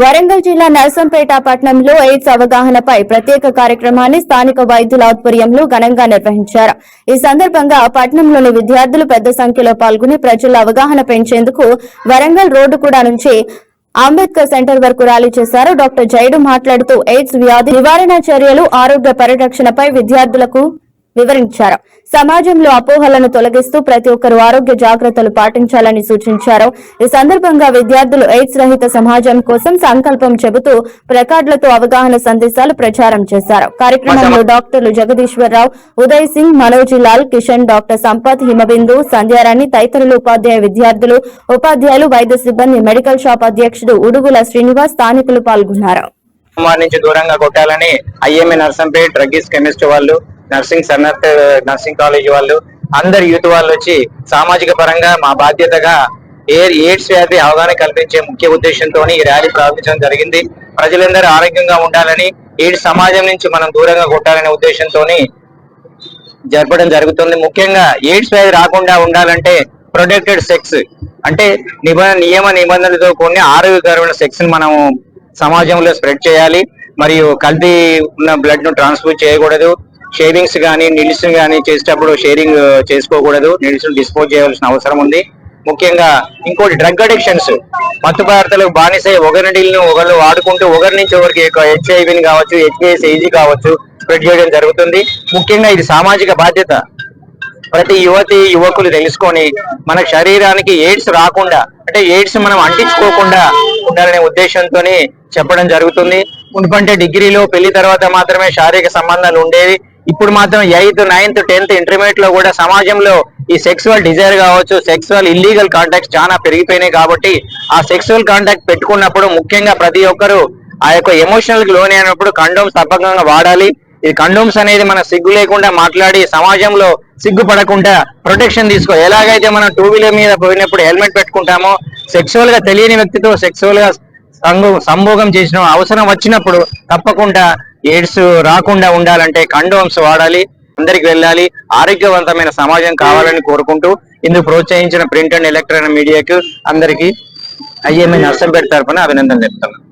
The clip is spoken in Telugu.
వరంగల్ జిల్లా నర్సంపేట పట్టణంలో ఎయిడ్స్ అవగాహనపై ప్రత్యేక కార్యక్రమాన్ని స్థానిక వైద్యుల ఆధ్వర్యంలో ఘనంగా నిర్వహించారు. ఈ సందర్భంగా పట్టణంలోని విద్యార్థులు పెద్ద సంఖ్యలో పాల్గొని ప్రజల అవగాహన పెంచేందుకు వరంగల్ రోడ్డు కూడా నుంచి అంబేద్కర్ సెంటర్ వరకు ర్యాలీ చేశారు. డాక్టర్ జైడు మాట్లాడుతూ ఎయిడ్స్ వ్యాధి నివారణ చర్యలు ఆరోగ్య పరిరక్షణపై విద్యార్థులకు వివరించారు. సమాజంలో అపోహలను తొలగిస్తూ ప్రతి ఒక్కరూ ఆరోగ్య జాగ్రత్తలు పాటించాలని సూచించారు. ఈ సందర్భంగా విద్యార్థులు ఎయిడ్స్ రహిత సమాజం కోసం సంకల్పం చెబుతూ ప్లకార్డులతో అవగాహన సందేశాలు ప్రచారం చేశారు. కార్యక్రమంలో డాక్టర్లు జగదీశ్వరరావు ఉదయ్ సింగ్ మనోజ్ లాల్ కిషన్ డాక్టర్ సంపత్ హిమబిందు సంధ్యారాణి తదితరులు ఉపాధ్యాయ విద్యార్థులు ఉపాధ్యాయులు వైద్య సిబ్బంది మెడికల్ షాప్ అధ్యక్షుడు ఉడుగుల శ్రీనివాస్ స్థానికులు పాల్గొన్నారు. నుంచి దూరంగా కొట్టాలని ఐఎంఏ నర్సంపేట్ డ్రగ్గిస్ కెమిస్ట్ వాళ్ళు నర్సింగ్ సన్నత్ నర్సింగ్ కాలేజ్ వాళ్ళు. అందరు యూత్ వాళ్ళు వచ్చి సామాజిక పరంగా మా బాధ్యతగా ఎయిర్ ఎయిడ్స్ వ్యాధి అవగాహన కల్పించే ముఖ్య ఉద్దేశంతో ఈ ర్యాలీ ప్రారంభించడం జరిగింది. ప్రజలందరూ ఆరోగ్యంగా ఉండాలని ఎయిడ్స్ సమాజం నుంచి మనం దూరంగా కొట్టాలనే ఉద్దేశంతో జరపడం జరుగుతుంది. ముఖ్యంగా ఎయిడ్స్ వ్యాధి రాకుండా ఉండాలంటే ప్రొటెక్టెడ్ సెక్స్ అంటే నిబంధన నియమ నిబంధనలతో కొన్ని ఆరోగ్యకరమైన సెక్స్ని మనం సమాజంలో స్ప్రెడ్ చేయాలి. మరియు కల్తీ ఉన్న బ్లడ్ను ట్రాన్స్ఫర్ చేయకూడదు. షేవింగ్స్ కానీ నీల్స్ కానీ చేసేటప్పుడు షేరింగ్ చేసుకోకూడదు. నీల్స్ డిస్పోజ్ చేయవలసిన అవసరం ఉంది. ముఖ్యంగా ఇంకోటి డ్రగ్ అడిక్షన్స్. మత్తు పదార్థాలకు బానిసై ఒకరిని ఒకరు వాడుకుంటూ ఒకరి నుంచి ఒకరికి హెచ్ఐవిని కావచ్చు హెచ్పిఎస్ ఏజీ కావచ్చు స్ప్రెడ్ చేయడం జరుగుతుంది. ముఖ్యంగా ఇది సామాజిక బాధ్యత. ప్రతి యువతి యువకులు తెలుసుకొని మన శరీరానికి ఎయిడ్స్ రాకుండా అంటే ఎయిడ్స్ మనం అంటించుకోకుండా ఉండాలనే ఉద్దేశంతో చెప్పడం జరుగుతుంది. మునుపంటే డిగ్రీలో పెళ్ళి తర్వాత మాత్రమే శారీరక సంబంధాలు ఉండేవి. ఇప్పుడు మాత్రం ఎయిత్ నైన్త్ టెన్త్ ఇంటర్మీడియట్లో కూడా సమాజంలో ఈ సెక్సువల్ డిజైర్ కావచ్చు సెక్సువల్ ఇల్లీగల్ కాంటాక్ట్స్ చాలా పెరిగిపోయినాయి కాబట్టి ఆ సెక్సువల్ కాంటాక్ట్ పెట్టుకున్నప్పుడు ముఖ్యంగా ప్రతి ఒక్కరు ఆ యొక్క ఎమోషనల్ లోన్ అయినప్పుడు కండోమ్స్ తప్పకుండా వాడాలి. ఈ కండోమ్స్ అనేది మన సిగ్గు లేకుండా మాట్లాడి సమాజంలో సిగ్గుపడకుండా ప్రొటెక్షన్ తీసుకో. ఎలాగైతే మనం టూ వీలర్ మీద పోయినప్పుడు హెల్మెట్ పెట్టుకుంటామో సెక్సువల్గా తెలియని వ్యక్తితో సెక్సువల్గా సంభోగం చేసిన అవసరం వచ్చినప్పుడు తప్పకుండా ఎయిడ్స్ రాకుండా ఉండాలంటే కండోమ్స్ వాడాలి అందరికి వెళ్ళాలి ఆరోగ్యవంతమైన సమాజం కావాలని కోరుకుంటూ ఇందుకు ప్రోత్సహించిన ప్రింట్ అండ్ ఎలక్ట్రానిక్ మీడియాకు అందరికి ఐఎంఏ నర్సంపేట తరఫున అభినందనలు చెప్తాను